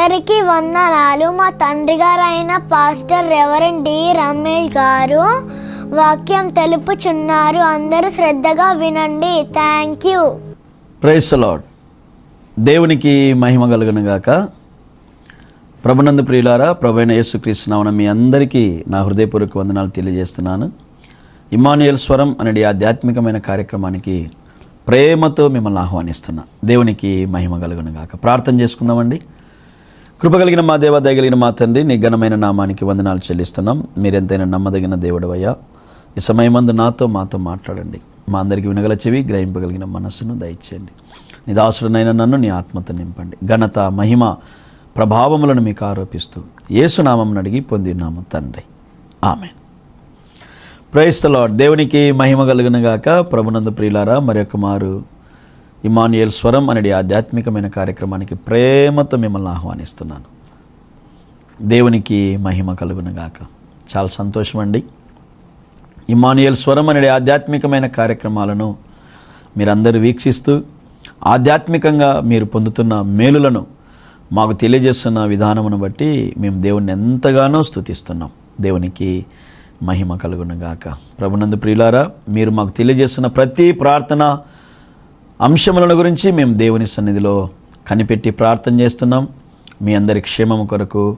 అందరికీ వందనాలు. మా తండ్రి గారు అయిన పాస్టర్ రెవరెండ్ డి. రమేష్ గారు వాక్యం తెలుపుచున్నారు. అందరూ శ్రద్ధగా వినండి. Thank you. ప్రైస్ లాడ్ దేవునికి మహిమ కలుగును ప్రభునంద ప్రభునందు ప్రియులారా ప్రభైన యేసుక్రీస్తునామన మీ అందరికీ నా హృదయపూర్వక వందనాలు తెలియజేస్తున్నాను. ఇమానుయల్ స్వరం అనే ఆధ్యాత్మికమైన కార్యక్రమానికి ప్రేమతో మిమ్మల్ని ఆహ్వానిస్తున్నా. దేవునికి మహిమ కలుగును గాక. ప్రార్థన చేసుకుందామండి. కృప కలిగిన మా దేవ దయగలిగిన మా తండ్రి నీ ఘనమైన నామానికి వందనాలు చెల్లిస్తున్నాం. మీరెంతైనా నమ్మదగిన దేవుడవయ్యా ఈ సమయమందు నాతో మాతో మాట్లాడండి. మా అందరికీ వినగల చెవి గ్రహింపగలిగిన మనస్సును దయచేయండి. నీ దాసుడనైన నన్ను నీ ఆత్మతో నింపండి. ఘనత మహిమ ప్రభావములను మీకు ఆరోపిస్తూ ఏసునామం అడిగి పొందినాము తండ్రి. ఆమె ప్రైస్తలాడ్ దేవునికి మహిమ కలుగునగాక ప్రభునంద ప్రభునందు ప్రియులారా మరొక మారు ఇమానుయేల్ స్వరం అనే ఆధ్యాత్మికమైన కార్యక్రమానికి ప్రేమతో మిమ్మల్ని ఆహ్వానిస్తున్నాను. దేవునికి మహిమ కలుగునగాక చాలా సంతోషం అండి ఇమానుయేల్ స్వరం అనే ఆధ్యాత్మికమైన కార్యక్రమాలను మీరందరూ వీక్షిస్తూ ఆధ్యాత్మికంగా మీరు పొందుతున్న మేలులను మాకు తెలియజేస్తున్న విధానమును బట్టి మేము దేవుణ్ణి ఎంతగానో స్తుతిస్తున్నాం. దేవునికి మహిమ కలుగునగాక ప్రభునందు ప్రియులారా మీరు మాకు తెలియజేస్తున్న ప్రతి ప్రార్థన అంశములను గురించి మేము దేవుని సన్నిధిలో కనిపెట్టి ప్రార్థన చేస్తున్నాం. మీ అందరి క్షేమం కొరకు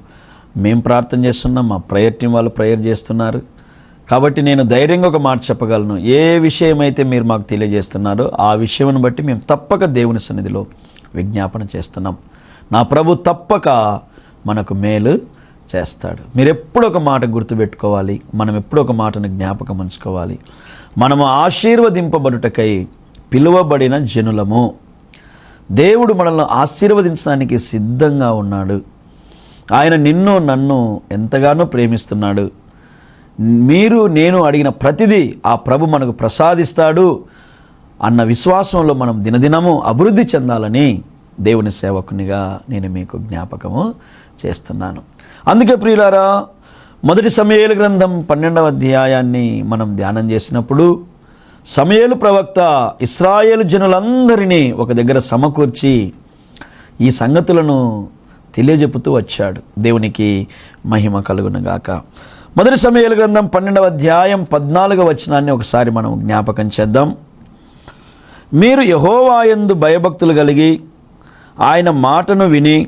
మేము ప్రార్థన చేస్తున్నాం. మా ప్రేయర్ టీం వాళ్ళు ప్రేయర్ చేస్తున్నారు. కాబట్టి నేను ధైర్యంగా ఒక మాట చెప్పగలను. ఏ విషయం అయితే మీరు మాకు తెలియజేస్తున్నారో ఆ విషయం బట్టి మేము తప్పక దేవుని సన్నిధిలో విజ్ఞాపన చేస్తున్నాం. నా ప్రభు తప్పక మనకు మేలు చేస్తాడు. మీరు ఎప్పుడు ఒక మాట గుర్తుపెట్టుకోవాలి. మనం ఎప్పుడు ఒక మాటను జ్ఞాపకం ఉంచుకోవాలి. మనము ఆశీర్వదింపబడుటకై పిలువబడిన జనులము. దేవుడు మనల్ని ఆశీర్వదించడానికి సిద్ధంగా ఉన్నాడు. ఆయన నిన్ను నన్ను ఎంతగానో ప్రేమిస్తున్నాడు. మీరు నేను అడిగిన ప్రతిదీ ఆ ప్రభు మనకు ప్రసాదిస్తాడు అన్న విశ్వాసంలో మనం దినదినము అభివృద్ధి చెందాలని దేవుని సేవకునిగా నేను మీకు జ్ఞాపకము చేస్తున్నాను. అందుకే ప్రియులారా మొదటి సమయాల గ్రంథం పన్నెండవ అధ్యాయాన్ని మనం ధ్యానం చేసినప్పుడు సమయలు ప్రవక్త ఇస్రాయేల్ జనులందరినీ ఒక దగ్గర సమకూర్చి ఈ సంగతులను తెలియజెపుతూ వచ్చాడు. దేవునికి మహిమ కలుగునుగాక. మొదటి సమయాల గ్రంథం పన్నెండవ అధ్యాయం పద్నాలుగవ వచనాన్ని ఒకసారి మనం జ్ఞాపకం చేద్దాం. మీరు యహోవాయందు భయభక్తులు కలిగి ఆయన మాటను విని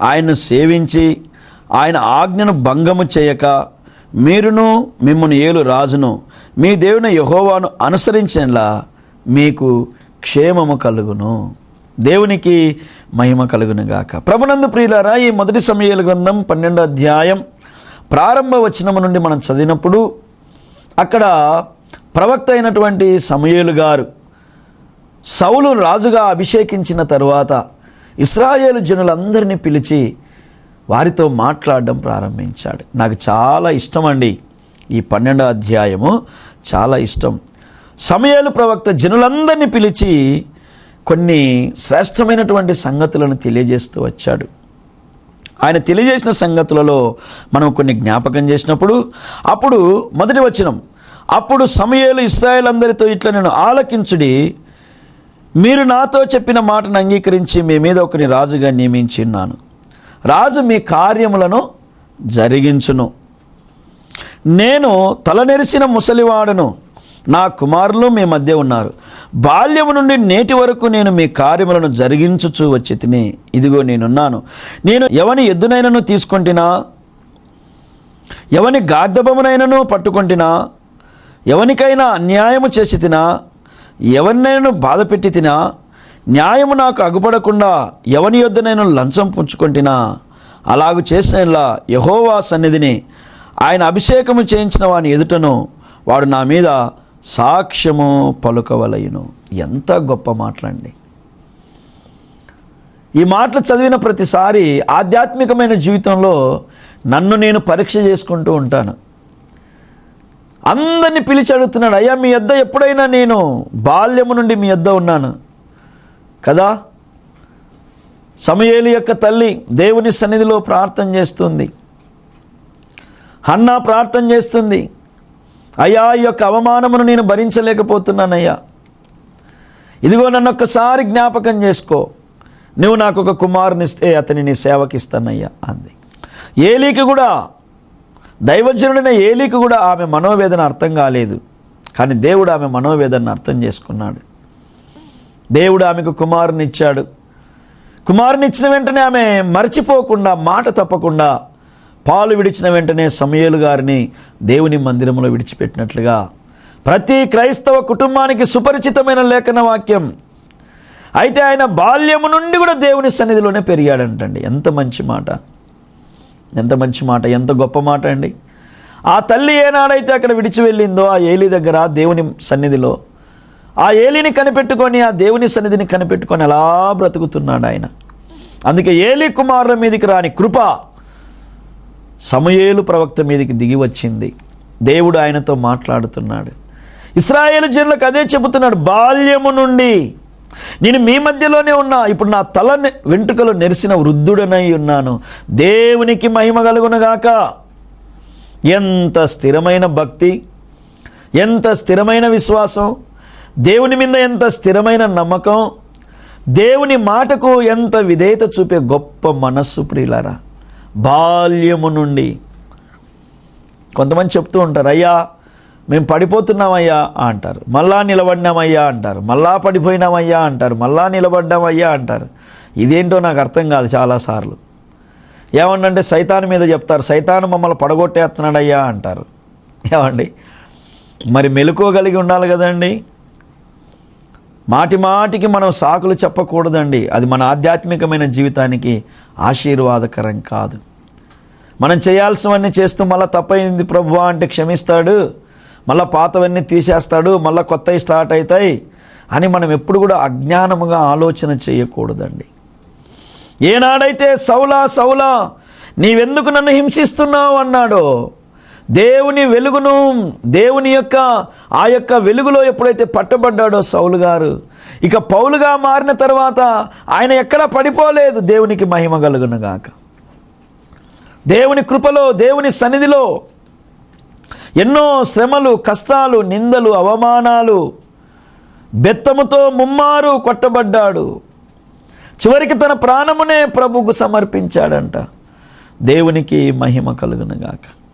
ఆయన్ను సేవించి ఆయన ఆజ్ఞను భంగము చేయక మీరును మిమ్మల్ని ఏలు రాజును మీ దేవుని యహోవాను అనుసరించేలా మీకు క్షేమము కలుగును. దేవునికి మహిమ కలుగునుగాక ప్రభునందు ప్రియులారా ఈ మొదటి సమయాల గ్రంథం పన్నెండో అధ్యాయం ప్రారంభ వచనము నుండి మనం చదివినప్పుడు అక్కడ ప్రవక్త అయినటువంటి సమయలు గారు సౌలు రాజుగా అభిషేకించిన తరువాత ఇస్రాయేలు జనులందరినీ పిలిచి వారితో మాట్లాడడం ప్రారంభించాడు. నాకు చాలా ఇష్టం అండి ఈ పన్నెండో అధ్యాయము చాలా ఇష్టం. సమయాలు ప్రవక్త జనులందరినీ పిలిచి కొన్ని శ్రేష్టమైనటువంటి సంగతులను తెలియజేస్తూ వచ్చాడు. ఆయన తెలియజేసిన సంగతులలో మనం కొన్ని జ్ఞాపకం చేసినప్పుడు అప్పుడు మొదటి వచనం అప్పుడు సమయాలు ఇస్రాయేలందరితో ఇట్లా నేను ఆలకించుడి మీరు నాతో చెప్పిన మాటను అంగీకరించి మీ మీద ఒకని రాజుగా నియమించి ఉన్నాను. రాజు మీ కార్యములను జరిగించును. నేను తలనెరిసిన ముసలివాడును. నా కుమారులు మీ మధ్య ఉన్నారు. బాల్యము నుండి నేటి వరకు నేను మీ కార్యములను జరిగించుచూ వచ్చి తిని ఇదిగో నేనున్నాను. నేను ఎవని ఎద్దునైనను తీసుకొంటినా? ఎవని గార్ధబమునైనను పట్టుకొంటినా? ఎవనికైనా అన్యాయము చేసి తినా ఎవరినైనా బాధ పెట్టి తినా న్యాయము నాకు అగుపడకుండా ఎవని యొద్ద నేను లంచం పుచ్చుకొంటినా? అలాగు చేసిన యహోవా సన్నిధిని ఆయన అభిషేకము చేయించిన వాని ఎదుటను వాడు నా మీద సాక్ష్యము పలుకవలయును. ఎంత గొప్ప మాటలండి. ఈ మాటలు చదివిన ప్రతిసారి ఆధ్యాత్మికమైన జీవితంలో నన్ను నేను పరీక్ష చేసుకుంటూ ఉంటాను. అందరిని పిలిచి అడుగుతున్నాడు అయ్యా మీ యొద్ద ఎప్పుడైనా నేను బాల్యము నుండి మీ యొద్ద ఉన్నాను? కదా? సమయేలు యొక్క తల్లి దేవుని సన్నిధిలో ప్రార్థన చేస్తుంది. హన్నా ప్రార్థన చేస్తుంది. అయ్యా ఈ యొక్క అవమానమును నేను భరించలేకపోతున్నానయ్యా. ఇదిగో నన్ను ఒక్కసారి జ్ఞాపకం చేసుకో. నువ్వు నాకు ఒక కుమారునిస్తే అతని నీ సేవకిస్తానయ్యా అంది. ఏలీకి కూడా దైవజనుడైన ఏలీకి కూడా ఆమె మనోవేదన అర్థం కాలేదు. కానీ దేవుడు ఆమె మనోవేదనను అర్థం చేసుకున్నాడు. దేవుడు ఆమెకు కుమారునిచ్చాడు. కుమారునిచ్చిన వెంటనే ఆమె మర్చిపోకుండా మాట తప్పకుండా పాలు విడిచిన వెంటనే సమయలు గారిని దేవుని మందిరంలో విడిచిపెట్టినట్లుగా. ప్రతి క్రైస్తవ కుటుంబానికి సుపరిచితమైన లేఖన వాక్యం. అయితే ఆయన బాల్యము నుండి కూడా దేవుని సన్నిధిలోనే పెరిగాడంటండి. ఎంత మంచి మాట. ఎంత మంచి మాట. ఎంత గొప్ప మాట అండి. ఆ తల్లి ఏనాడైతే అక్కడ విడిచి వెళ్ళిందో ఆ ఏలి దగ్గర దేవుని సన్నిధిలో ఆ ఏలిని కనిపెట్టుకొని ఆ దేవుని సన్నిధిని కనిపెట్టుకొని అలా బ్రతుకుతున్నాడు ఆయన. అందుకే ఏలి కుమారుల మీదికి రాని కృప సమయేలు ప్రవక్త మీదకి దిగి వచ్చింది. దేవుడు ఆయనతో మాట్లాడుతున్నాడు. ఇస్రాయేల్ జనులకు అదే చెబుతున్నాడు బాల్యము నుండి నేను మీ మధ్యలోనే ఉన్నా. ఇప్పుడు నా తల వెంట్రుకలు నెరిసిన వృద్ధుడనై ఉన్నాను. దేవునికి మహిమ కలుగునగాక ఎంత స్థిరమైన భక్తి ఎంత స్థిరమైన విశ్వాసం దేవుని మీద ఎంత స్థిరమైన నమ్మకం దేవుని మాటకు ఎంత విధేయత చూపే గొప్ప మనస్సు ప్రియులారా. బాల్యము నుండి. కొంతమంది చెప్తూ ఉంటారు అయ్యా మేము పడిపోతున్నామయ్యా అంటారు. మళ్ళా నిలబడినామయ్యా అంటారు. మళ్ళా పడిపోయినామయ్యా అంటారు. మళ్ళా నిలబడ్డామయ్యా అంటారు. ఇదేంటో నాకు అర్థం కాదు చాలాసార్లు. ఏమంటే సైతాన్ మీద చెప్తారు సైతాను మమ్మల్ని పడగొట్టేస్తున్నాడయ్యా అంటారు. ఏమండి? మరి మెలుకోగలిగి ఉండాలి కదండి. మాటి మాటికి మనం సాకులు చెప్పకూడదండి. అది మన ఆధ్యాత్మికమైన జీవితానికి ఆశీర్వాదకరం కాదు. మనం చేయాల్సినవన్నీ చేస్తూ మళ్ళీ తప్పైంది ప్రభు అంటే క్షమిస్తాడు. మళ్ళీ పాతవన్నీ తీసేస్తాడు. మళ్ళీ కొత్తవి స్టార్ట్ అవుతాయి అని మనం ఎప్పుడు కూడా అజ్ఞానముగా ఆలోచన చేయకూడదండి. ఏనాడైతే సౌలా సౌలా నీవెందుకు నన్ను హింసిస్తున్నావు అన్నాడో దేవుని వెలుగును దేవుని యొక్క ఆ యొక్క వెలుగులో ఎప్పుడైతే పట్టబడ్డాడో సౌలు గారు ఇక పౌలుగా మారిన తర్వాత ఆయన ఎక్కడ పడిపోలేదు దేవునికి మహిమ కలుగునుగాక. దేవుని కృపలో దేవుని సన్నిధిలో ఎన్నో శ్రమలు కష్టాలు నిందలు అవమానాలు బెత్తముతో ముమ్మారు కొట్టబడ్డాడు. చివరికి తన ప్రాణమునే ప్రభుకు సమర్పించాడంట. దేవునికి మహిమ కలుగునుగాక.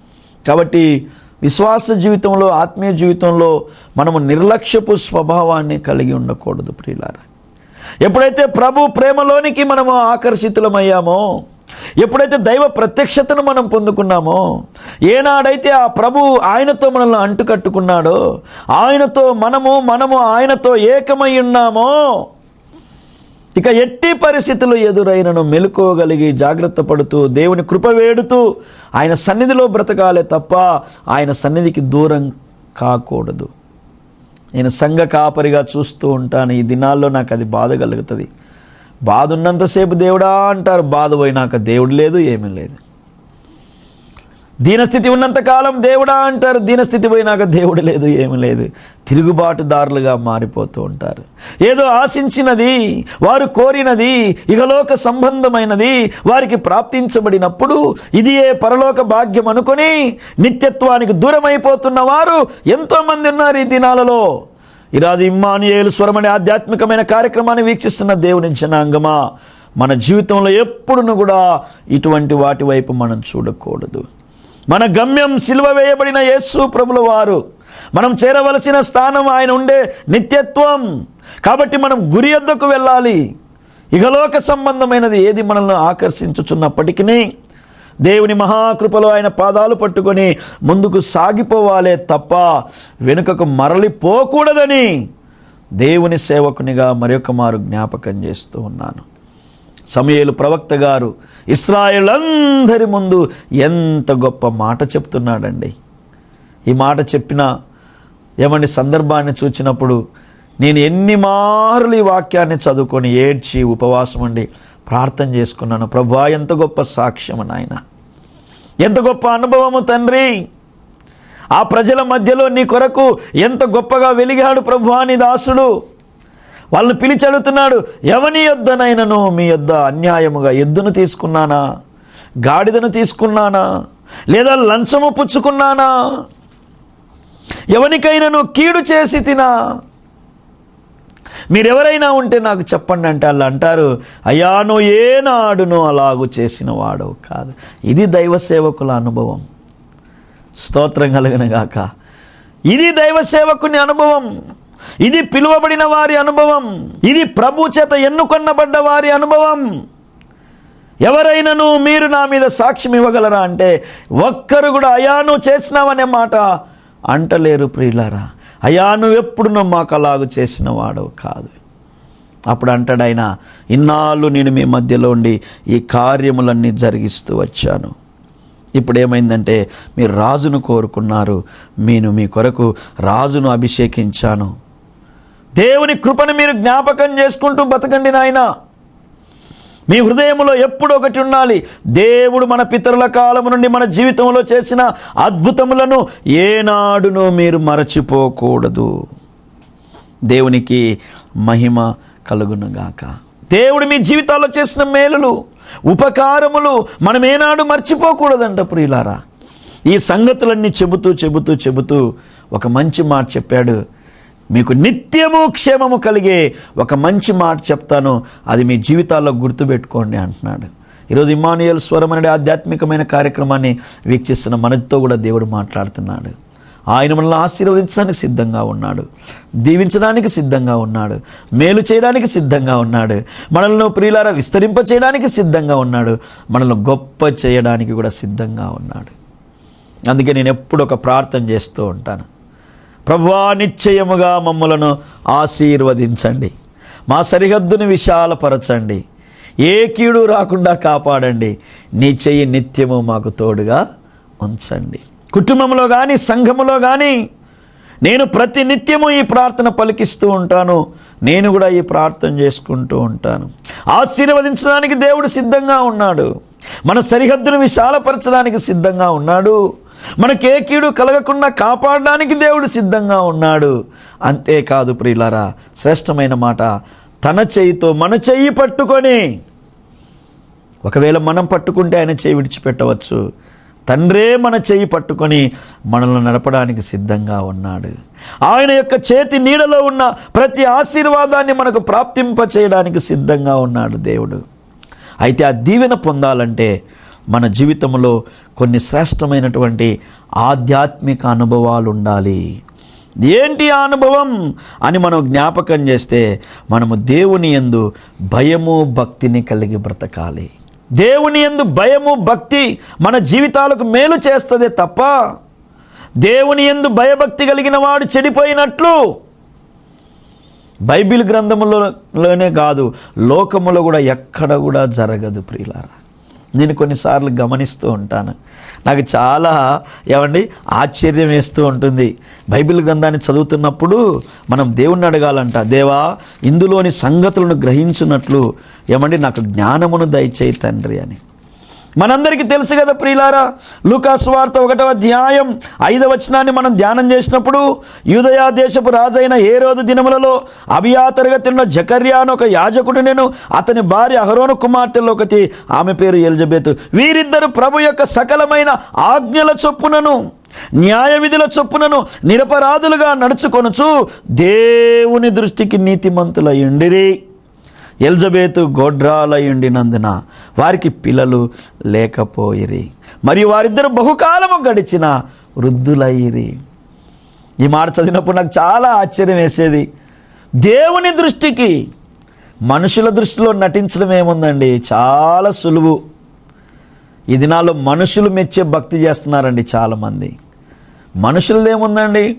కాబట్టి విశ్వాస జీవితంలో ఆత్మీయ జీవితంలో మనము నిర్లక్ష్యపు స్వభావాన్ని కలిగి ఉండకూడదు ప్రియులారా. ఎప్పుడైతే ప్రభు ప్రేమలోనికి మనము ఆకర్షితులమయ్యామో ఎప్పుడైతే దైవ ప్రత్యక్షతను మనం పొందుకున్నామో ఏనాడైతే ఆ ప్రభు ఆయనతో మనల్ని అంటుకట్టుకున్నాడో ఆయనతో మనము మనము ఆయనతో ఏకమై ఉన్నామో ఇక ఎట్టి పరిస్థితులు ఎదురైనను మెలుకోగలిగి జాగ్రత్త పడుతూ దేవుని కృప వేడుతూ ఆయన సన్నిధిలో బ్రతకాలే తప్ప ఆయన సన్నిధికి దూరం కాకూడదు. నేను సంఘ కాపరిగా చూస్తూ ఉంటాను. ఈ దినాల్లో నాకు అది బాధ కలుగుతుంది. బాధ ఉన్నంతసేపు దేవుడా అంటారు. బాధ పోయినాక దేవుడు లేదు ఏమీ లేదు. దీనస్థితి ఉన్నంత కాలం దేవుడా అంటారు. దీనస్థితి పోయినాక దేవుడు లేదు ఏమి లేదు. తిరుగుబాటుదారులుగా మారిపోతూ ఉంటారు. ఏదో ఆశించినది వారు కోరినది ఇహలోక సంబంధమైనది వారికి ప్రాప్తించబడినప్పుడు ఇది ఏ పరలోక భాగ్యం అనుకొని నిత్యత్వానికి దూరమైపోతున్న వారు ఎంతోమంది ఉన్నారు ఈ దినాలలో. ఈరోజు ఇమ్మానుయేలు స్వరమనే ఆధ్యాత్మికమైన కార్యక్రమాన్ని వీక్షిస్తున్న దేవుని జనాంగమా. మన జీవితంలో ఎప్పుడును కూడా ఇటువంటి వాటి వైపు మనం చూడకూడదు. మన గమ్యం సిల్వ వేయబడిన యేసు ప్రభుల వారు. మనం చేరవలసిన స్థానం ఆయన ఉండే నిత్యత్వం. కాబట్టి మనం గురి ఎద్దకు వెళ్ళాలి. ఇగలోక సంబంధమైనది ఏది మనల్ని ఆకర్షించుచున్నప్పటికీ దేవుని మహాకృపలో ఆయన పాదాలు పట్టుకొని ముందుకు సాగిపోవాలే తప్ప వెనుకకు మరలిపోకూడదని దేవుని సేవకునిగా మరొక మారు జ్ఞాపకం చేస్తూ ఉన్నాను. సమయలు ప్రవక్త గారు ఇస్రాయేల్ ముందు ఎంత గొప్ప మాట చెప్తున్నాడండి. ఈ మాట చెప్పిన ఏమండి సందర్భాన్ని చూచినప్పుడు నేను ఎన్ని మార్లు ఈ వాక్యాన్ని చదువుకొని ఏడ్చి ఉపవాసం ఉండి ప్రార్థన చేసుకున్నాను. ప్రభా ఎంత గొప్ప సాక్ష్యము నాయన. ఎంత గొప్ప అనుభవము తండ్రి. ఆ ప్రజల మధ్యలో నీ కొరకు ఎంత గొప్పగా వెలిగాడు ప్రభు నీ దాసుడు. వాళ్ళని పిలిచి అడుగుతున్నాడు ఎవని యొద్దనైనను? మీ యొద్ద అన్యాయముగా ఎద్దును తీసుకున్నానా? గాడిదను తీసుకున్నానా? లేదా లంచము పుచ్చుకున్నానా? ఎవనికైనాను కీడు చేసి తినా? మీరెవరైనా ఉంటే నాకు చెప్పండి అంటే వాళ్ళు అంటారు అయ్యా నువ్వు ఏనాడును అలాగు చేసిన వాడు కాదు. ఇది దైవ సేవకుల అనుభవం. స్తోత్రం కలిగిన గాక. ఇది దైవ సేవకుని అనుభవం. ఇది పిలువబడిన వారి అనుభవం. ఇది ప్రభు చేత ఎన్నుకొన్నబడ్డ వారి అనుభవం. ఎవరైనాను మీరు నా మీద సాక్ష్యం ఇవ్వగలరా అంటే ఒక్కరు కూడా అయాను చేసినావనే మాట అంటలేరు ప్రియులారా. అయాను ఎప్పుడునో ఎప్పుడు మాకు అలాగూ చేసిన వాడు కాదు. అప్పుడు అంటాడు ఆయన ఇన్నాళ్ళు నేను మీ మధ్యలో ఉండి ఈ కార్యములన్నీ జరిగిస్తూ వచ్చాను. ఇప్పుడు ఏమైందంటే మీరు రాజును కోరుకున్నారు నేను మీ కొరకు రాజును అభిషేకించాను. దేవుని కృపను మీరు జ్ఞాపకం చేసుకుంటూ బతకండి నాయన. మీ హృదయంలో ఎప్పుడు ఒకటి ఉండాలి. దేవుడు మన పితరుల కాలం నుండి మన జీవితంలో చేసిన అద్భుతములను ఏనాడునో మీరు మరచిపోకూడదు. దేవునికి మహిమ కలుగునుగాక. దేవుడు మీ జీవితాల్లో చేసిన మేలులు ఉపకారములు మనం ఏనాడు మర్చిపోకూడదంట ప్రియులారా. ఈ సంగతులన్నీ చెబుతూ చెబుతూ చెబుతూ ఒక మంచి మాట చెప్పాడు. మీకు నిత్యము క్షేమము కలిగే ఒక మంచి మాట చెప్తాను. అది మీ జీవితాల్లో గుర్తుపెట్టుకోండి అంటున్నాడు. ఈరోజు ఇమానుయల్ స్వరం అనే ఆధ్యాత్మికమైన కార్యక్రమాన్ని వీక్షిస్తున్న మనతో కూడా దేవుడు మాట్లాడుతున్నాడు. ఆయన మనల్ని ఆశీర్వదించడానికి సిద్ధంగా ఉన్నాడు. దీవించడానికి సిద్ధంగా ఉన్నాడు. మేలు చేయడానికి సిద్ధంగా ఉన్నాడు. మనల్ని ప్రియులార విస్తరింప చేయడానికి సిద్ధంగా ఉన్నాడు. మనల్ని గొప్ప చేయడానికి కూడా సిద్ధంగా ఉన్నాడు. అందుకే నేను ఎప్పుడు ఒక ప్రార్థన చేస్తూ ఉంటాను. ప్రభువా నిశ్చయముగా మమ్మలను ఆశీర్వదించండి. మా సరిహద్దును విశాలపరచండి. ఏ కీడు రాకుండా కాపాడండి. నీ చెయ్యి నిత్యము మాకు తోడుగా ఉంచండి. కుటుంబంలో కానీ సంఘములో కానీ నేను ప్రతి నిత్యము ఈ ప్రార్థన పలికిస్తూ ఉంటాను. నేను కూడా ఈ ప్రార్థన చేసుకుంటూ ఉంటాను. ఆశీర్వదించడానికి దేవుడు సిద్ధంగా ఉన్నాడు. మన సరిహద్దును విశాలపరచడానికి సిద్ధంగా ఉన్నాడు. మనకే కీడు కలగకుండా కాపాడడానికి దేవుడు సిద్ధంగా ఉన్నాడు. అంతేకాదు ప్రియులారా శ్రేష్టమైన మాట తన చెయ్యితో మన చెయ్యి పట్టుకొని ఒకవేళ మనం పట్టుకుంటే ఆయన చేయి విడిచిపెట్టవచ్చు. తండ్రే మన చేయి పట్టుకొని మనల్ని నడపడానికి సిద్ధంగా ఉన్నాడు. ఆయన యొక్క చేతి నీడలో ఉన్న ప్రతి ఆశీర్వాదాన్ని మనకు ప్రాప్తింప చేయడానికి సిద్ధంగా ఉన్నాడు దేవుడు. అయితే ఆ దీవెన పొందాలంటే మన జీవితంలో కొన్ని శ్రేష్టమైనటువంటి ఆధ్యాత్మిక అనుభవాలు ఉండాలి ఏంటి ఆ అనుభవం? అని మనం జ్ఞాపకం చేస్తే మనము దేవుని యందు భయము భక్తిని కలిగి బ్రతకాలి. దేవుని యందు భయము భక్తి మన జీవితాలకు మేలు చేస్తుంది తప్ప దేవుని యందు భయభక్తి కలిగిన వాడు చెడిపోయినట్లు బైబిల్ గ్రంథములోనే కాదు లోకములో కూడా ఎక్కడ కూడా జరగదు ప్రియులారా. నేను కొన్నిసార్లు గమనిస్తూ ఉంటాను. నాకు చాలా ఏమండి ఆశ్చర్యం వేస్తూ ఉంటుంది. బైబిల్ గ్రంథాన్ని చదువుతున్నప్పుడు మనం దేవుణ్ణి అడగాలంట దేవా ఇందులోని సంగతులను గ్రహించున్నట్లు ఏమండి నాకు జ్ఞానమును దయచేయి తండ్రి అని. మనందరికీ తెలుసు కదా ప్రియులారా లూకాసు వార్త ఒకటవ అధ్యాయం ఐదవ వచనాన్ని మనం ధ్యానం చేసినప్పుడు యూదయా దేశపు రాజైన ఏ రోజు దినములలో అభియా తిన్న జకర్యా అని ఒక యాజకుడు నేను అతని భార్య అహరోను కుమార్తెలో ఒకటి ఆమె పేరు ఎలిజబెత్. వీరిద్దరు ప్రభు యొక్క సకలమైన ఆజ్ఞల చొప్పునను న్యాయ విధుల చొప్పునను నిరపరాధులుగా నడుచుకొనుచు దేవుని దృష్టికి నీతిమంతులయ్యుండిరి ఎలిజబెత్ గోడ్రాలయుండినందున వారికి పిల్లలు లేకపోయిరి. మరియు వారిద్దరు బహుకాలము గడిచిన వృద్ధులయ్యిరి ఈ మాట చదివినప్పుడు నాకు చాలా ఆశ్చర్యం వేసేది. దేవుని దృష్టికి మనుషుల దృష్టిలో నటించడం ఏముందండి? చాలా సులువు. ఈ దినాల్లో మనుషులు మెచ్చే భక్తి చేస్తున్నారండి చాలామంది. మనుషులదేముందండి?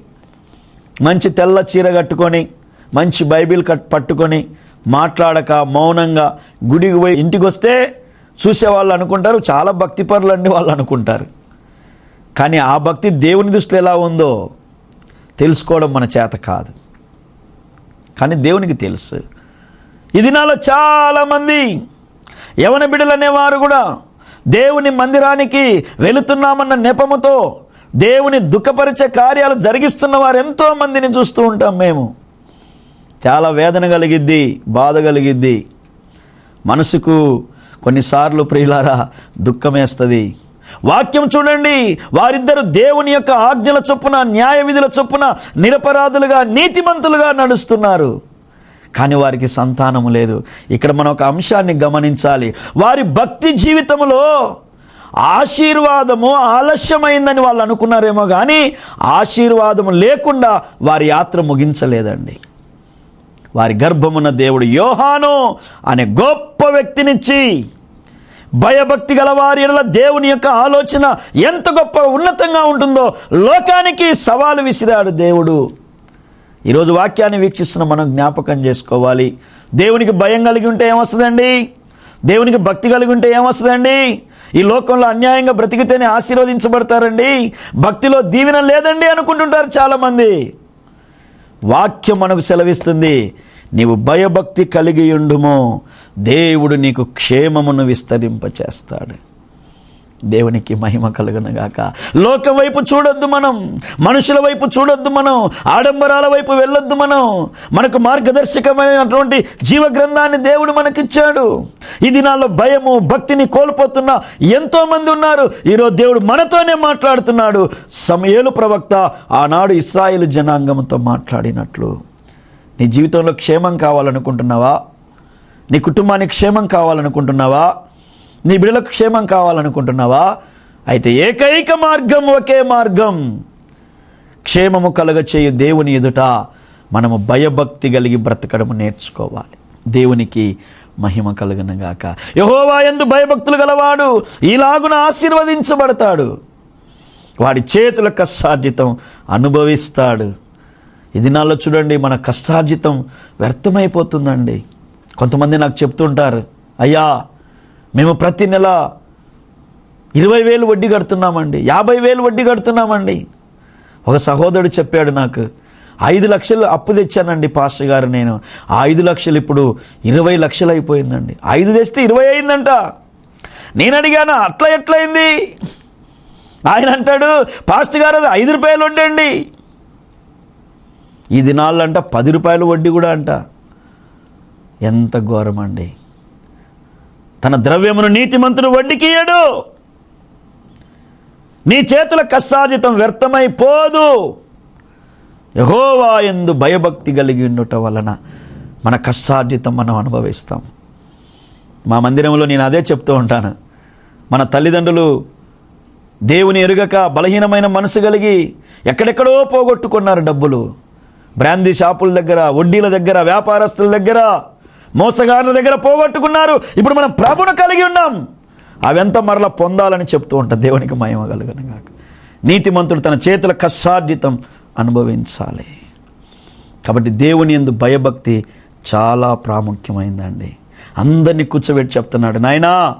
మంచి తెల్ల చీర కట్టుకొని మంచి బైబిల్ కట్ పట్టుకొని మాట్లాడక మౌనంగా గుడికి పోయి ఇంటికి వస్తే చూసేవాళ్ళు అనుకుంటారు చాలా భక్తిపరులు అండి వాళ్ళు అనుకుంటారు. కానీ ఆ భక్తి దేవుని దృష్టిలో ఎలా ఉందో తెలుసుకోవడం మన చేత కాదు. కానీ దేవునికి తెలుసు. ఈ దినాల్లో చాలామంది యవన బిడ్డలు అనేవారు కూడా దేవుని మందిరానికి వెళుతున్నామన్న నెపముతో దేవుని దుఃఖపరిచే కార్యాలు జరిగిస్తున్న వారు ఎంతో మందిని చూస్తూ ఉంటాం మేము. చాలా వేదన కలిగిద్ది బాధ కలిగిద్ది. మనసుకు కొన్నిసార్లు ప్రియులారా దుఃఖమేస్తుంది. వాక్యం చూడండి వారిద్దరు దేవుని యొక్క ఆజ్ఞల చొప్పున న్యాయ విధుల చొప్పున నిరపరాధులుగా నీతిమంతులుగా నడుస్తున్నారు. కానీ వారికి సంతానము లేదు. ఇక్కడ మనం ఒక అంశాన్ని గమనించాలి. వారి భక్తి జీవితంలో ఆశీర్వాదము ఆలస్యమైందని వాళ్ళు అనుకున్నారేమో కానీ ఆశీర్వాదము లేకుండా వారి యాత్ర ముగించలేదండి. వారి గర్భమున్న దేవుడు యోహాను అనే గొప్ప వ్యక్తినిచ్చి భయభక్తి గల వారి ఎడల దేవుని యొక్క ఆలోచన ఎంత గొప్ప ఉన్నతంగా ఉంటుందో లోకానికి సవాలు విసిరాడు దేవుడు. ఈరోజు వాక్యాన్ని వీక్షిస్తున్న మనం జ్ఞాపకం చేసుకోవాలి. దేవునికి భయం కలిగి ఉంటే ఏమొస్తుందండి? దేవునికి భక్తి కలిగి ఉంటే ఏమొస్తుందండి? ఈ లోకంలో అన్యాయంగా బ్రతికితేనే ఆశీర్వదించబడతారండి. భక్తిలో దీవెన లేదండి అనుకుంటుంటారు చాలామంది. వాక్యం మనకు సెలవిస్తుంది. నీవు భయభక్తి కలిగి ఉండుము. దేవుడు నీకు క్షేమమును విస్తరింపచేస్తాడు. దేవునికి మహిమ కలుగునగాక లోకం వైపు చూడొద్దు మనం మనుషుల వైపు చూడొద్దు మనం ఆడంబరాల వైపు వెళ్ళొద్దు మనం. మనకు మార్గదర్శకమైనటువంటి జీవ గ్రంథాన్ని దేవుడు మనకిచ్చాడు. ఈ దినాల్లో భయము భక్తిని కోల్పోతున్న ఎంతోమంది ఉన్నారు. ఈరోజు దేవుడు మనతోనే మాట్లాడుతున్నాడు. సమయలు ప్రవక్త ఆనాడు ఇస్రాయేల్ జనాంగంతో మాట్లాడినట్లు. నీ జీవితంలో క్షేమం కావాలనుకుంటున్నావా? నీ కుటుంబానికి క్షేమం కావాలనుకుంటున్నావా? నీ బిడ్డలకు క్షేమం కావాలనుకుంటున్నావా? అయితే ఏకైక మార్గం ఒకే మార్గం. క్షేమము కలగచేయు దేవుని ఎదుట మనము భయభక్తి కలిగి బ్రతకడము నేర్చుకోవాలి. దేవునికి మహిమ కలుగునగాక. యహోవా ఎందు భయభక్తులు గలవాడు ఈలాగున ఆశీర్వదించబడతాడు. వాడి చేతుల కష్టార్జితం అనుభవిస్తాడు. ఈ దినాల్లో చూడండి మన కష్టార్జితం వ్యర్థమైపోతుందండి. కొంతమంది నాకు చెప్తుంటారు అయ్యా మేము ప్రతి నెల ఇరవై వేలు వడ్డీ కడుతున్నామండి. యాభై వేలు వడ్డీ కడుతున్నామండి. ఒక సహోదరుడు చెప్పాడు నాకు ఐదు లక్షలు అప్పు తెచ్చానండి పాస్టర్ గారు నేను. ఆ ఐదు లక్షలు ఇప్పుడు ఇరవై లక్షలు అయిపోయిందండి. ఐదు తెస్తే ఇరవై అయిందంట. నేను అడిగాను అట్లా ఎట్లయింది? ఆయన అంటాడు పాస్టర్ గారు అది ఐదు రూపాయలు ఉండండి ఈ దినాళ్ళంట పది రూపాయలు వడ్డీ కూడా అంట. ఎంత ఘోరం అండి తన ద్రవ్యమును నీతిమంతుడు వడ్డీకియడు నీ చేతుల కష్టార్జితం వ్యర్థమైపోదు యహోవా ఎందు భయభక్తి కలిగి ఉండటం వలన మన కష్టార్జితం మనం అనుభవిస్తాం. మా మందిరంలో నేను అదే చెప్తూ ఉంటాను. మన తల్లిదండ్రులు దేవుని ఎరుగక బలహీనమైన మనసు కలిగి ఎక్కడెక్కడో పోగొట్టుకున్నారు డబ్బులు. బ్రాందీ షాపుల దగ్గర వడ్డీల దగ్గర వ్యాపారస్తుల దగ్గర. మోసగారుల దగ్గర పోగొట్టుకున్నారు. ఇప్పుడు మనం ప్రభును కలిగి ఉన్నాం. అవంతా మరలా పొందాలని చెప్తూ ఉంటా దేవునికి మహిమ కలుగను నీతిమంతుడు తన చేతుల కష్టార్జితం అనుభవించాలి. కాబట్టి దేవుని ఎందు భయభక్తి చాలా ప్రాముఖ్యమైందండి. అందరినీ కూర్చోబెట్టి చెప్తున్నాడు నాయనా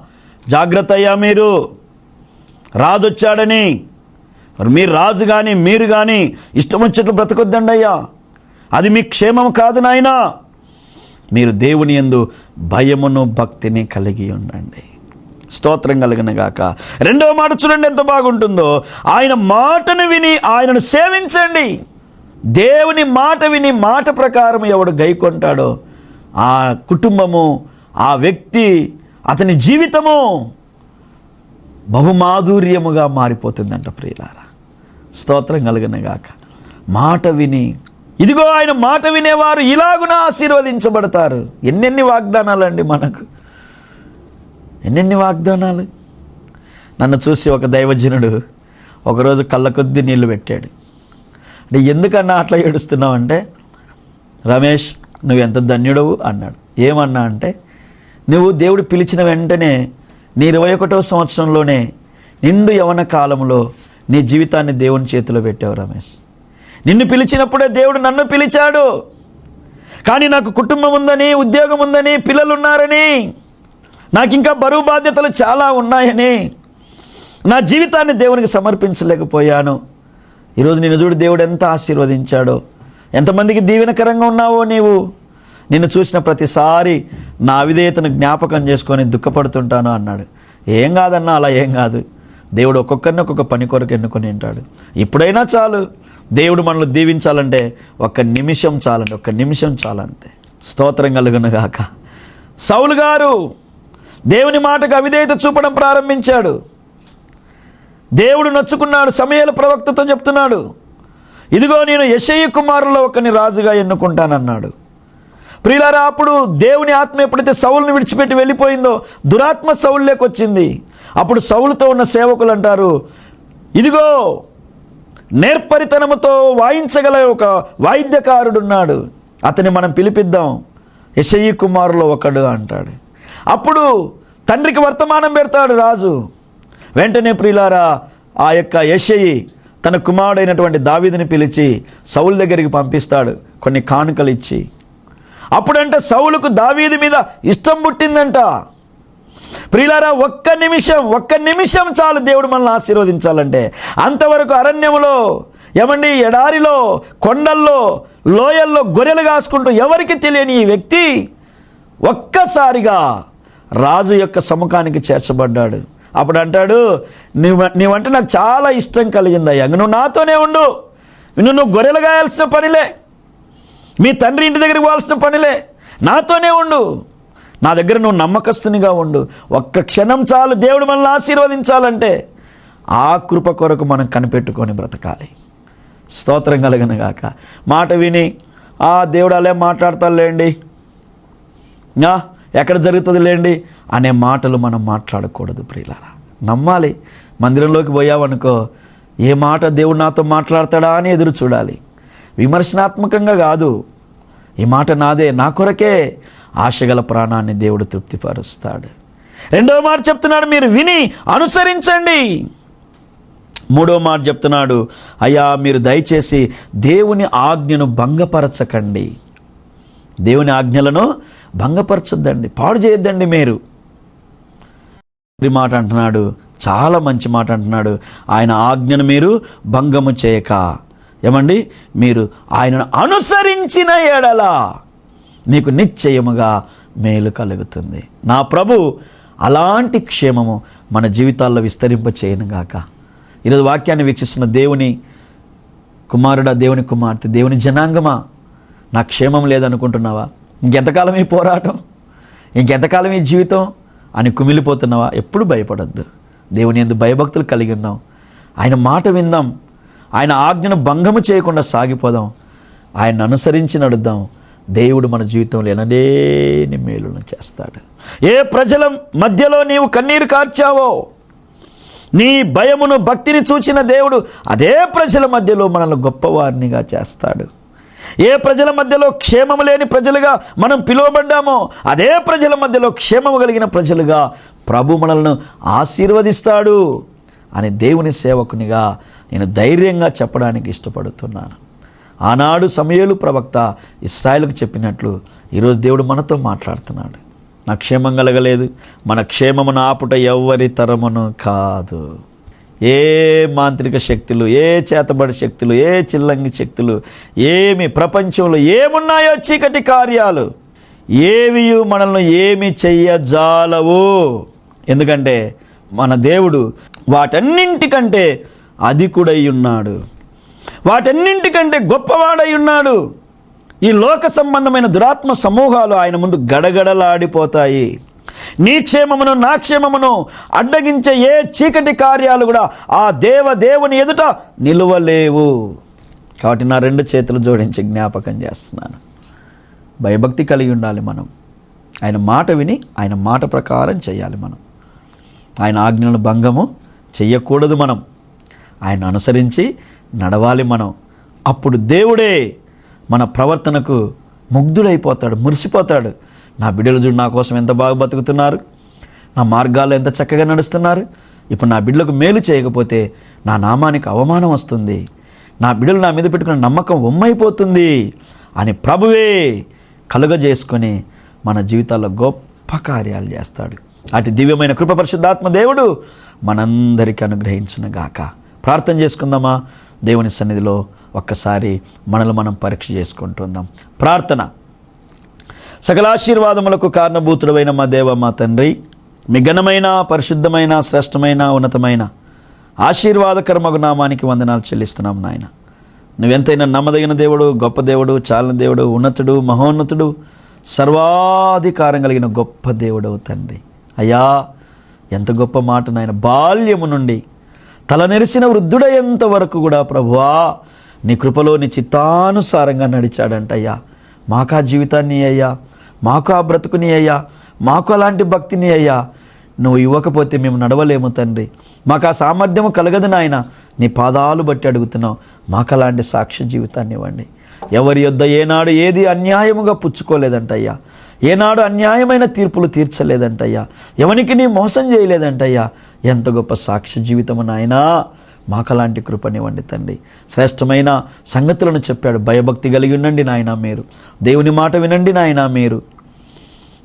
జాగ్రత్త అయ్యా మీరు. రాజు వచ్చాడని మరి మీరు రాజు కానీ మీరు కానీ ఇష్టం వచ్చినట్లు బ్రతకొద్దండి అయ్యా. అది మీ క్షేమం కాదు నాయనా. మీరు దేవుని యందు భయమును భక్తిని కలిగి ఉండండి. స్తోత్రం కలిగిన గాక. రెండవ మాట చూడండి ఎంత బాగుంటుందో. ఆయన మాటను విని ఆయనను సేవించండి. దేవుని మాట విని మాట ప్రకారం ఎవడు గైకొంటాడో ఆ కుటుంబము ఆ వ్యక్తి అతని జీవితము బహుమాధుర్యముగా మారిపోతుందంట ప్రియులారా. స్తోత్రం కలిగిన గాక. మాట విని ఇదిగో ఆయన మాట వినేవారు ఇలాగున ఆశీర్వదించబడతారు. ఎన్నెన్ని వాగ్దానాలు అండి మనకు. ఎన్నెన్ని వాగ్దానాలు. నన్ను చూసి ఒక దైవజనుడు ఒకరోజు కళ్ళ కొద్ది నీళ్ళు పెట్టాడు. అంటే ఎందుకన్నా అట్లా ఏడుస్తున్నావు అంటే రమేష్ నువ్వు ఎంత ధన్యుడవు అన్నాడు. ఏమన్నా అంటే నువ్వు దేవుడు పిలిచిన వెంటనే నీ ఇరవై ఒకటవ సంవత్సరంలోనే నిండు యవన కాలంలో నీ జీవితాన్ని దేవుని చేతిలో పెట్టావు రమేష్. నిన్ను పిలిచినప్పుడే దేవుడు నన్ను పిలిచాడు. కానీ నాకు కుటుంబం ఉందని ఉద్యోగం ఉందని పిల్లలు ఉన్నారని నాకు ఇంకా బరువు బాధ్యతలు చాలా ఉన్నాయని నా జీవితాన్ని దేవునికి సమర్పించలేకపోయాను. ఈరోజు నిన్ను చూడు దేవుడు ఎంత ఆశీర్వదించాడో. ఎంతమందికి దీవెనకరంగా ఉన్నావో నీవు? నిన్ను చూసిన ప్రతిసారి నా అవిధేయతను జ్ఞాపకం చేసుకొని దుఃఖపడుతుంటాను అన్నాడు. ఏం కాదన్నా అలా ఏం కాదు. దేవుడు ఒక్కొక్కరిని ఒక్కొక్క పని కొరకు ఎన్నుకొని ఉంటాడు ఇప్పుడైనా చాలు. దేవుడు మనల్ని దీవించాలంటే ఒక్క నిమిషం చాలండి ఒక్క నిమిషం చాలంతే. స్తోత్రం కలుగునగాక సౌలు గారు దేవుని మాటకు అవిధేయత చూపడం ప్రారంభించాడు. దేవుడు నచ్చుకున్నాడు సమయాల ప్రవక్తతో చెప్తున్నాడు. ఇదిగో నేను యశయ్య కుమారులో ఒకని రాజుగా ఎన్నుకుంటానన్నాడు. ప్రియులారా అప్పుడు దేవుని ఆత్మ ఎప్పుడైతే సౌలుని విడిచిపెట్టి వెళ్ళిపోయిందో దురాత్మ సౌలులోకి వచ్చింది. అప్పుడు సౌలుతో ఉన్న సేవకులు అంటారు ఇదిగో నేర్పరితనముతో వాయించగల ఒక వాయిద్యకారుడున్నాడు. అతని మనం పిలిపిద్దాం. యశయ్య కుమారులో ఒకడు అంటాడు. అప్పుడు తండ్రికి వర్తమానం పెడతాడు రాజు. వెంటనే ప్రియులారా ఆ యొక్క యశయి తన కుమారుడైనటువంటి దావీదిని పిలిచి సౌలు దగ్గరికి పంపిస్తాడు. కొన్ని కానుకలు ఇచ్చి. అప్పుడంటే సౌలుకు దావీది మీద ఇష్టం పుట్టిందంట. ప్రియులారా ఒక్క నిమిషం ఒక్క నిమిషం చాలు దేవుడు మనల్ని ఆశీర్వదించాలంటే. అంతవరకు అరణ్యములో ఏమండి ఎడారిలో కొండల్లో లోయల్లో గొర్రెలు కాసుకుంటూ ఎవరికి తెలియని ఈ వ్యక్తి ఒక్కసారిగా రాజు యొక్క సముఖానికి చేర్చబడ్డాడు. అప్పుడు అంటాడు నీవు నీవంటే నాకు చాలా ఇష్టం కలిగిందయ్యా. నువ్వు నాతోనే ఉండు. నువ్వు నువ్వు గొర్రెలు గాయాల్సిన పనిలే. మీ తండ్రి ఇంటి దగ్గరికి పోవాల్సిన పనిలే. నాతోనే ఉండు. నా దగ్గర నువ్వు నమ్మకస్తునిగా ఉండు. ఒక్క క్షణం చాలు దేవుడు మనల్ని ఆశీర్వదించాలంటే ఆ కృప కొరకు మనం కనిపెట్టుకొని బ్రతకాలి. స్తోత్రం కలగను మాట విని ఆ దేవుడు అలే మాట్లాడతాడులేండి ఎక్కడ జరుగుతుంది లేండి? అనే మాటలు మనం మాట్లాడకూడదు ప్రియులారా. నమ్మాలి. మందిరంలోకి పోయావనుకో ఏ మాట దేవుడు నాతో మాట్లాడతాడా అని ఎదురు చూడాలి. విమర్శనాత్మకంగా కాదు. ఈ మాట నాదే నా కొరకే. ఆశగల ప్రాణాన్ని దేవుడు తృప్తిపరుస్తాడు. రెండవ మాట చెప్తున్నాడు మీరు విని అనుసరించండి. మూడో మాట చెప్తున్నాడు అయ్యా మీరు దయచేసి దేవుని ఆజ్ఞను భంగపరచకండి. దేవుని ఆజ్ఞలను భంగపరచొద్దండి పాడు చేయొద్దండి మీరు. మాట అంటున్నాడు చాలా మంచి మాట అంటున్నాడు ఆయన ఆజ్ఞను మీరు భంగము చేయక. ఏమండి? మీరు ఆయనను అనుసరించిన ఎడలా మీకు నిశ్చయముగా మేలు కలుగుతుంది. నా ప్రభు అలాంటి క్షేమము మన జీవితాల్లో విస్తరింప చేయనుగాక ఈరోజు వాక్యాన్ని వీక్షిస్తున్న దేవుని కుమారుడా దేవుని కుమార్తె దేవుని జనాంగమా నా క్షేమం లేదనుకుంటున్నావా? ఇంకెంతకాలం ఈ పోరాటం? ఇంకెంతకాలం ఈ జీవితం? అని కుమిలిపోతున్నావా? ఎప్పుడు భయపడొద్దు. దేవుని ఎందు భయభక్తులు కలిగి ఉందాం. ఆయన మాట విందాం. ఆయన ఆజ్ఞను భంగము చేయకుండా సాగిపోదాం. ఆయన అనుసరించి నడుద్దాం. దేవుడు మన జీవితంలో ఎనలేని మేలును చేస్తాడు. ఏ ప్రజల మధ్యలో నీవు కన్నీరు కార్చావో నీ భయమును భక్తిని చూచిన దేవుడు అదే ప్రజల మధ్యలో మనల్ని గొప్పవారినిగా చేస్తాడు. ఏ ప్రజల మధ్యలో క్షేమము లేని ప్రజలుగా మనం పిలువబడ్డామో అదే ప్రజల మధ్యలో క్షేమము కలిగిన ప్రజలుగా ప్రభు మనల్ని ఆశీర్వదిస్తాడు అని దేవుని సేవకునిగా నేను ధైర్యంగా చెప్పడానికి ఇష్టపడుతున్నాను. ఆనాడు సమయలు ప్రవక్త ఇస్రాయలకు చెప్పినట్లు ఈరోజు దేవుడు మనతో మాట్లాడుతున్నాడు. నా క్షేమం కలగలేదు. మన క్షేమమును ఆపుట ఎవ్వరి తరమును కాదు. ఏ మాంత్రిక శక్తులు ఏ చేతబడి శక్తులు ఏ చిల్లంగి శక్తులు ఏమి ప్రపంచంలో ఏమున్నాయో చీకటి కార్యాలు ఏవి మనల్ని ఏమి చెయ్యజాలవు. ఎందుకంటే మన దేవుడు వాటన్నింటికంటే అధికుడై ఉన్నాడు. వాటన్నింటికంటే గొప్పవాడై ఉన్నాడు. ఈ లోక సంబంధమైన దురాత్మ సమూహాలు ఆయన ముందు గడగడలాడిపోతాయి. నీ క్షేమమును నా క్షేమమును అడ్డగించే ఏ చీకటి కార్యాలు కూడా ఆ దేవ దేవుని ఎదుట నిలువలేవు. కాబట్టి నా రెండు చేతులు జోడించి జ్ఞాపకం చేస్తున్నాను. భయభక్తి కలిగి ఉండాలి మనం. ఆయన మాట విని ఆయన మాట ప్రకారం చేయాలి మనం. ఆయన ఆజ్ఞలను భంగము చెయ్యకూడదు మనం. ఆయన అనుసరించి నడవాలి మనం. అప్పుడు దేవుడే మన ప్రవర్తనకు ముగ్ధుడైపోతాడు మురిసిపోతాడు. నా బిడ్డలు చూడు నా కోసం ఎంత బాగా బతుకుతున్నారు. నా మార్గాల్లో ఎంత చక్కగా నడుస్తున్నారు. ఇప్పుడు నా బిడ్డలకు మేలు చేయకపోతే నా నామానికి అవమానం వస్తుంది. నా బిడ్డలు నా మీద పెట్టుకున్న నమ్మకం ఉమ్మైపోతుంది అని ప్రభువే కలుగజేసుకొని మన జీవితాల్లో గొప్ప కార్యాలు చేస్తాడు. అటు దివ్యమైన కృప పరిశుద్ధాత్మ దేవుడు మనందరికీ అనుగ్రహించును గాక ప్రార్థన చేసుకుందామా? దేవుని సన్నిధిలో ఒక్కసారి మనల్ని మనం పరీక్ష చేసుకుంటుందాం. ప్రార్థన. సకలాశీర్వాదములకు కారణభూతుడమైన మా దేవ మా తండ్రి మీ ఘనమైన పరిశుద్ధమైన శ్రేష్టమైన ఉన్నతమైన ఆశీర్వాదకరమగు నామానికి వందనాలు చెల్లిస్తున్నాం నాయన. నువ్వెంతైనా నమ్మదగిన దేవుడు గొప్ప దేవుడు చాలన దేవుడు ఉన్నతుడు మహోన్నతుడు సర్వాధికారం కలిగిన గొప్ప దేవుడవు తండ్రి. అయ్యా ఎంత గొప్ప మాట నాయన. బాల్యము నుండి తల నెరిసిన వృద్ధుడయ్యేంత వరకు కూడా ప్రభువా నీ కృపలో నీ చిత్తానుసారంగా నడిచాడంటయ్యా మాకా మాకు ఆ జీవితాన్ని అయ్యా. మాకు ఆ బ్రతుకుని అయ్యా. మాకు అలాంటి భక్తిని అయ్యా. నువ్వు ఇవ్వకపోతే మేము నడవలేము తండ్రి. మాకు ఆ సామర్థ్యము కలగదు నాయన. నీ పాదాలు బట్టి అడుగుతున్నావు. మాకు అలాంటి సాక్ష్య జీవితాన్ని ఇవ్వండి. ఎవరి యొద్ద ఏనాడు ఏది అన్యాయముగా పుచ్చుకోలేదంటయ్యా. ఏనాడు అన్యాయమైన తీర్పులు తీర్చలేదంటయ్యా. ఎవనికి నీ మోసం చేయలేదంటయ్యా. ఎంత గొప్ప సాక్ష్య జీవితము నాయనా. మాకలాంటి కృపనివ్వండి తండ్రి. శ్రేష్టమైన సంగతులను చెప్పాడు. భయభక్తి కలిగి ఉండండి నాయన మీరు. దేవుని మాట వినండి నాయన మీరు.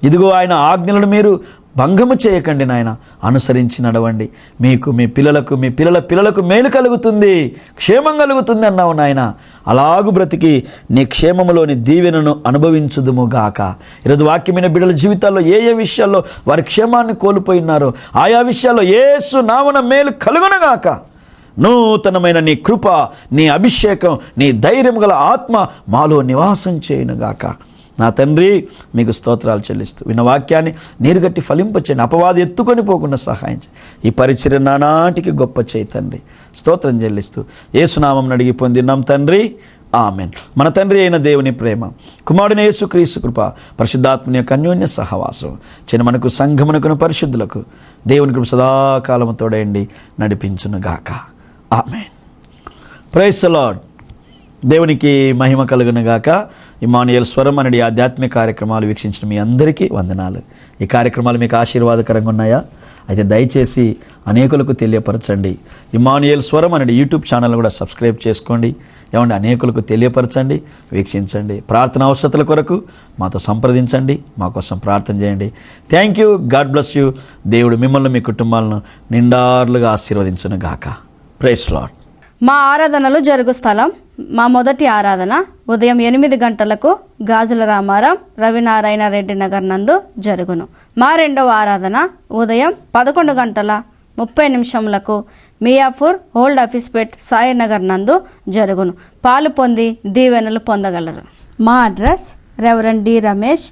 ఇదిగో ఆయన ఆజ్ఞలను మీరు భంగము చేయకండి నాయన. అనుసరించి నడవండి. మీకు మీ పిల్లలకు మీ పిల్లల పిల్లలకు మేలు కలుగుతుంది. క్షేమం కలుగుతుంది అన్నావు నాయన. అలాగు బ్రతికి నీ క్షేమములోని దీవెనను అనుభవించుదుము గాక. ఈరోజు వాక్యమైన బిడ్డల జీవితాల్లో ఏ ఏ విషయాల్లో వారి క్షేమాన్ని కోల్పోయినారో ఆయా విషయాల్లో ఏసు నామన మేలు కలుగునగాక నూతనమైన నీ కృప నీ అభిషేకం నీ ధైర్యం గల ఆత్మ మాలో నివాసం చేయనుగాక నా తండ్రి మీకు స్తోత్రాలు చెల్లిస్తూ విన్న వాక్యాన్ని నీరుగట్టి ఫలింపచేయండి అపవాది ఎత్తుకొని పోకుండా సహాయం చేయండి. ఈ పరిచర్య నానాటికి గొప్ప చేయి తండ్రి. స్తోత్రం చెల్లిస్తూ ఏసునామం అడిగి పొందినాం తండ్రి. ఆమెన్. మన తండ్రి అయిన దేవుని ప్రేమ కుమారుని యేసు క్రీస్తు కృప పరిశుద్ధాత్మని యొక్క అన్యోన్య సహవాసం చిన్న మనకు సంఘమునకును పరిశుద్ధులకు దేవుని కృప సదాకాలము తోడయండి నడిపించును గాక ఆమెన్ ప్రైస్ లార్డ్. దేవునికి మహిమ కలుగునుగాక. ఇమానుయల్ స్వరం అనేది ఆధ్యాత్మిక కార్యక్రమాలు వీక్షించిన మీ అందరికీ వందనాలు. ఈ కార్యక్రమాలు మీకు ఆశీర్వాదకరంగా ఉన్నాయా? అయితే దయచేసి అనేకులకు తెలియపరచండి. ఇమానుయల్ స్వరం అనేది యూట్యూబ్ ఛానల్ కూడా సబ్స్క్రైబ్ చేసుకోండి. ఏమండి అనేకులకు తెలియపరచండి వీక్షించండి. ప్రార్థన అవసరతల కొరకు మాతో సంప్రదించండి మా కోసం ప్రార్థన చేయండి. Thank you God bless you దేవుడు మిమ్మల్ని మీ కుటుంబాలను నిండార్లుగా ఆశీర్వదించును గాక ప్రైస్ లాడ్ మా ఆరాధనలు జరుగు స్థలం మా మొదటి ఆరాధన ఉదయం ఎనిమిది గంటలకు గాజుల రామారం రవినారాయణ రెడ్డి నగర్ నందు జరుగును. మా రెండవ ఆరాధన ఉదయం పదకొండు గంటల ముప్పై నిమిషములకు మియాపూర్ ఓల్డ్ ఆఫీస్పేట్ సాయి నగర్ నందు జరుగును. పాలు పొంది దీవెనలు పొందగలరు. మా address reverend D Ramesh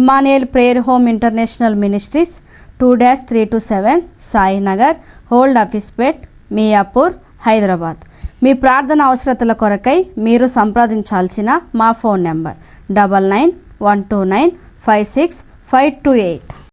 Emmanuel prayer home international ministries two dash three two seven Sainagar old Officepet Miyapur Hyderabad. మీ ప్రార్థన అవసరతల కొరకై మీరు సంప్రదించాల్సిన మా phone number double nine one two nine five six five two eight.